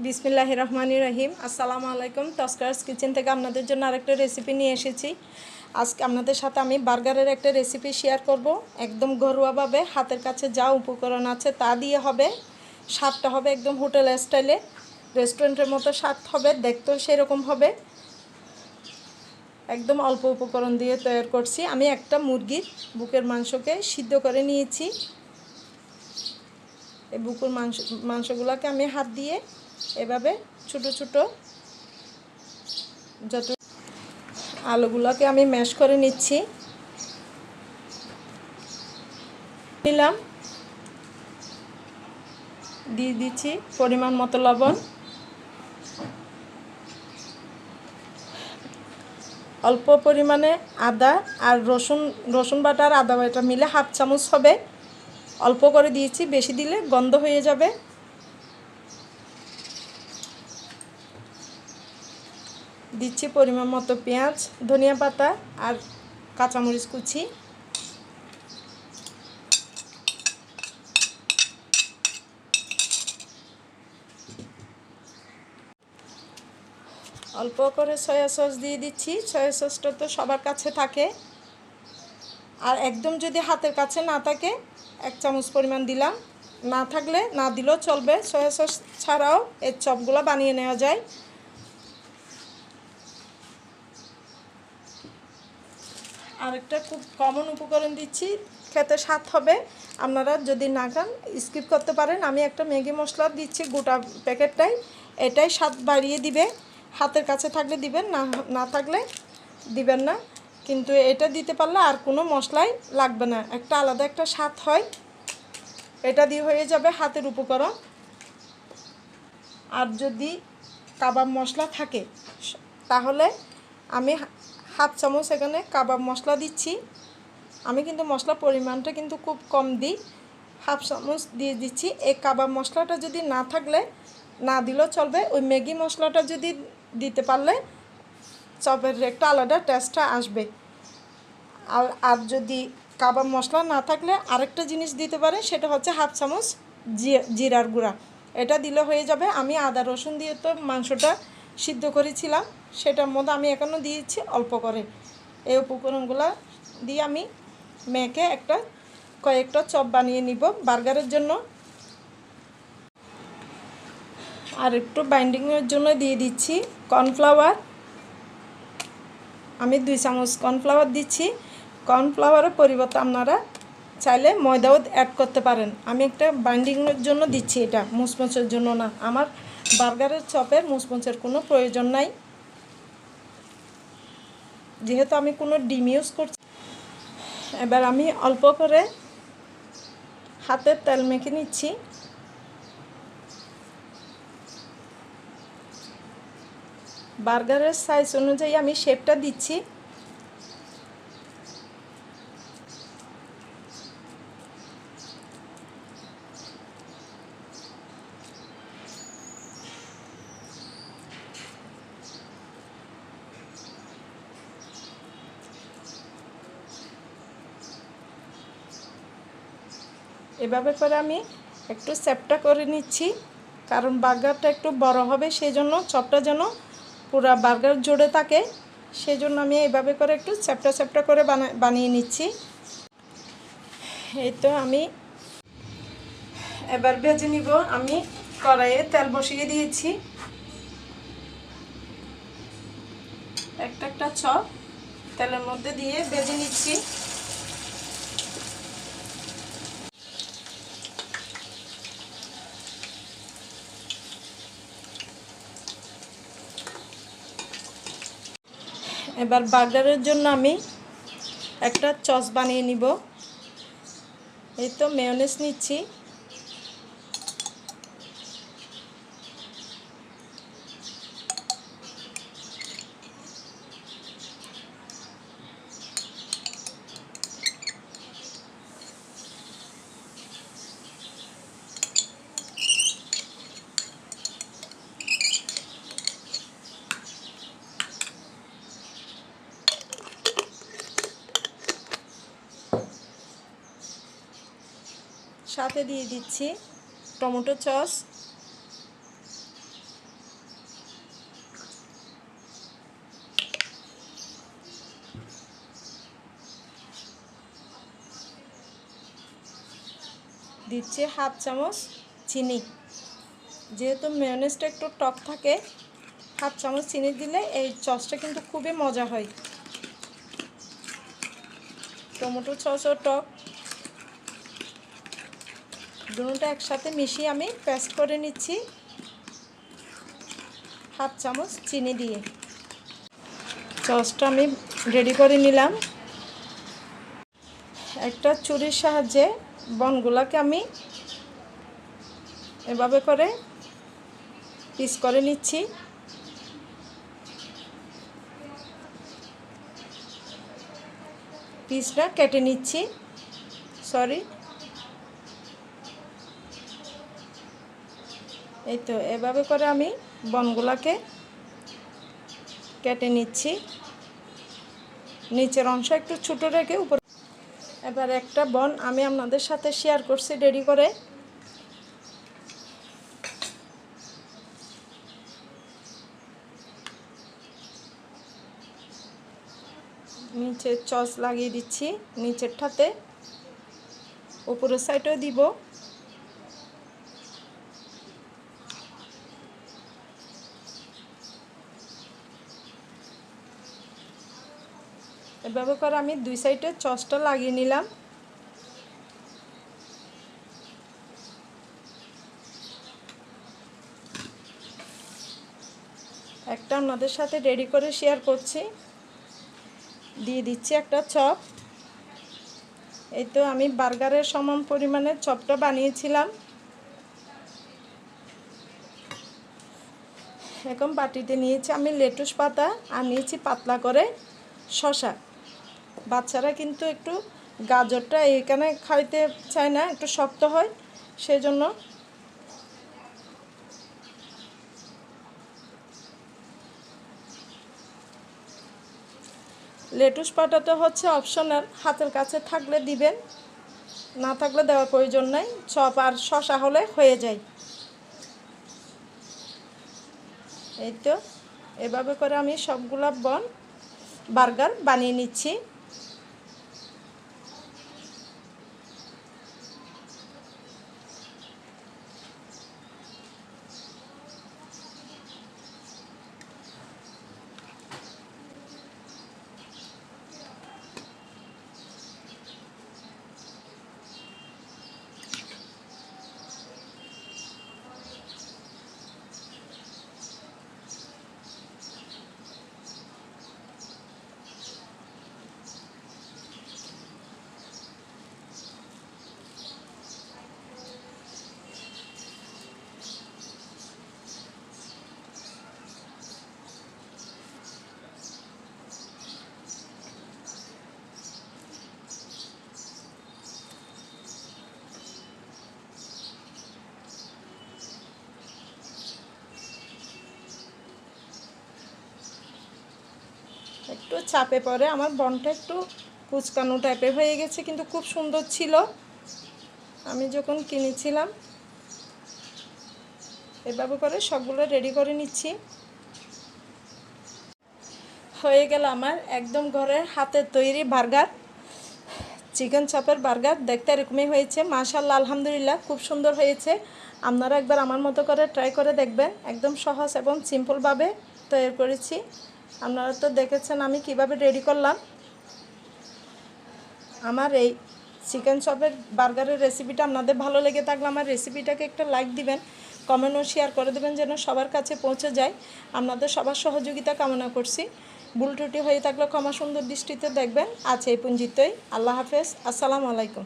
বিসমিল্লাহ রহমানি রহিম আসসালামু আলাইকুম, তস্কার্স কিচেন থেকে আপনাদের জন্য আরেকটা রেসিপি নিয়ে এসেছি। আজকে আপনাদের সাথে আমি বার্গারের একটা রেসিপি শেয়ার করব। একদম ঘরোয়াভাবে হাতের কাছে যা উপকরণ আছে তা দিয়ে হবে। স্বাদটা হবে একদম হোটেল স্টাইলে। রেস্টুরেন্টের মতো স্বাদ হবে, দেখতেও সেরকম হবে। একদম অল্প উপকরণ দিয়ে তৈরি করছি। আমি একটা মুরগির বুকের মাংসকে সিদ্ধ করে নিয়েছি। এই বুকুর মাংস, মাংসগুলোকে আমি হাত দিয়ে এভাবে ছোট ছোট যত আলুগুলোকে আমি ম্যাশ করে নিচ্ছি। নিলাম। দিয়ে দিচ্ছি পরিমাণ মতো লবণ। অল্প পরিমাণে আদা আর রসুন রসুন বাটা আর আদা বাটা মিলে হাফ চামচ হবে। অল্প করে দিয়েছি, বেশি দিলে গন্ধ হয়ে যাবে। দিচ্ছি পরিমাণ মতো পেঁয়াজ, ধনিয়া পাতা আর কাঁচামরিচ কুচি। অল্প করে সয়া সস দিয়ে দিচ্ছি, সয়া সসটা তো সবার কাছে থাকে। আর একদম যদি হাতের কাছে না থাকে, এক চামচ পরিমাণ দিলাম। না থাকলে না দিলেও চলবে। সয়া সস ছাড়াও এর চপগুলো বানিয়ে নেওয়া যায়। আরেকটা খুব কমন উপকরণ দিচ্ছি, খেতে স্বাদ হবে। আপনারা যদি না খান স্কিপ করতে পারেন। আমি একটা ম্যাগি মশলা দিচ্ছি গোটা প্যাকেটটাই। এটাই স্বাদ বাড়িয়ে দিবে। হাতের কাছে থাকলে দিবেন, না না থাকলে দিবেন না। কিন্তু এটা দিতে পারলে আর কোনো মশলাই লাগবে না। একটা আলাদা একটা স্বাদ হয়। এটা দিয়ে হয়ে যাবে হাতের উপকরণ। আর যদি কাবাব মশলা থাকে, তাহলে আমি হাফ চামচ এখানে কাবাব মশলা দিচ্ছি। আমি কিন্তু মশলা পরিমাণটা কিন্তু খুব কম দিই। হাফ চামচ দিয়ে দিচ্ছি। এই কাবাব মশলাটা যদি না থাকলে, না দিলেও চলবে। ওই ম্যাগি মশলাটা যদি দিতে পারলে চপের একটা আলাদা টেস্টটা আসবে। আর আর যদি কাবাব মশলা না থাকলে আরেকটা জিনিস দিতে পারে, সেটা হচ্ছে হাফ চামচ জিরার গুঁড়া। এটা দিলে হয়ে যাবে। আমি আদা রসুন দিয়ে তো মাংসটা সিদ্ধ করেছিলাম, সেটার মধ্যে আমি এখনও দিয়েছি অল্প করে। এই উপকরণগুলো দিয়ে আমি মেখে একটা কয়েকটা চপ বানিয়ে নিব বার্গারের জন্য। আর একটু বাইন্ডিংয়ের জন্য দিয়ে দিচ্ছি কর্নফ্লাওয়ার। আমি দুই চামচ কর্নফ্লাওয়ার দিচ্ছি। কর্নফ্লাওয়ারের পরিবর্তে আপনারা চাইলে ময়দাও অ্যাড করতে পারেন। আমি একটা বাইন্ডিংয়ের জন্য দিচ্ছি এটা মুসমুচের জন্য না, আমার বার্গারের চপের মুসমুচের কোনো প্রয়োজন নাই। যেহেতু আমি কোনো ডিম ইউজ করছি। এবার আমি অল্প করে হাতের তেল মেখে নিচ্ছি। বার্গারের সাইজ অনুযায়ী আমি শেপটা দিচ্ছি। এভাবে করে আমি একটু সেপটা করে নিচ্ছি। কারণ বার্গারটা একটু বড় হবে সেই জন্য চপটা যেন পুরা বার্গার জুড়ে থাকে সেই জন্য আমি এভাবে করে একটু চ্যাপটা চ্যাপটা করে বানিয়ে নিচ্ছি। এই তো আমি এবার ভেজে নিব। আমি কড়াইয়ে তেল বসিয়ে দিয়েছি। একটা একটা চপ তেলের মধ্যে দিয়ে ভেজে নিচ্ছি। এবার বার্গারের জন্য আমি একটা চস বানিয়ে নিব। এই তো মেয়নেস নিচ্ছি। সাথে দিয়ে দিচ্ছি টমেটো সস। দিচ্ছি হাফ চামচ চিনি। যেহেতু মেয়নেজটা একটু টক থাকে, হাফ চামচ চিনি দিলে এই চসটা কিন্তু খুবই মজা হয়। টমেটো ও টক দুটোটা একসাথে মিশিয়ে আমি পেস্ট করে নিচ্ছি। হাফ চামচ চিনি দিয়ে। সসটা আমি রেডি করে নিলাম। একটা চুরির সাহায্যে বনগুলাকে আমি এভাবে করে পিস করে নিচ্ছি। পিসটা কেটে নিচ্ছি। সরি। এই তো, এভাবে করে আমি বনগুলাকে কেটে নিচ্ছি। নিচের অংশ একটু ছোটো রেখে উপর এবার একটা বন আমি আপনাদের সাথে শেয়ার করছি রেডি করে। নিচে চস লাগিয়ে দিচ্ছি, নিচেরটাতে উপরের সাইডেও দিব। এভাবে করে আমি দুই সাইডে চসটা লাগিয়ে নিলাম। একটা আপনাদের সাথে রেডি করে শেয়ার করছি। দিয়ে দিচ্ছি একটা চপ। এই তো আমি বার্গারের সমান পরিমাণে চপটা বানিয়েছিলাম। এখন বাটিতে নিয়েছি আমি লেটুস পাতা আর নিয়েছি পাতলা করে শশা বাচ্চারা কিন্তু একটু গাজরটা এখানে খাইতে চায় না, একটু শক্ত হয় সেই জন্য লেটুস পাটা তো হচ্ছে অপশনাল, হাতের কাছে থাকলে দিবেন, না থাকলে দেওয়ার প্রয়োজন নাই, চপ আর শশা হলে হয়ে যায়। এই তো, এভাবে করে আমি সবগুলা বন, বার্গার বানিয়ে নিচ্ছি। একটু চাপে পড়ে। আমার বনটা একটু কুচকানো টাইপের হয়ে গেছে, কিন্তু খুব সুন্দর ছিল। আমি যখন কিনেছিলাম এভাবে করে সবগুলো রেডি করে নিচ্ছি। হয়ে গেল আমার একদম ঘরের হাতের তৈরি বার্গার চিকেন চপের বার্গার দেখতে এরকমই হয়েছে মাশাল্লাহ আলহামদুলিল্লাহ, খুব সুন্দর হয়েছে। আপনারা একবার আমার মতো করে ট্রাই করে দেখবেন। একদম সহজ এবং সিম্পলভাবে তৈরি করেছি। আপনারা তো দেখেছেন আমি কীভাবে রেডি করলাম। আমার এই চিকেন চপের বার্গারের রেসিপিটা আপনাদের ভালো লেগে থাকলে আমার রেসিপিটাকে একটা লাইক দিবেন কমেন্ট ও শেয়ার করে দেবেন যেন সবার কাছে পৌঁছে যায়। আপনাদের সবার সহযোগিতা কামনা করছি। ভুল ত্রুটি হয়ে থাকলে ক্ষমা সুন্দর দৃষ্টিতে দেখবেন। আজ এই পুঞ্জিতই আল্লাহ হাফেজ। আসসালামু আলাইকুম।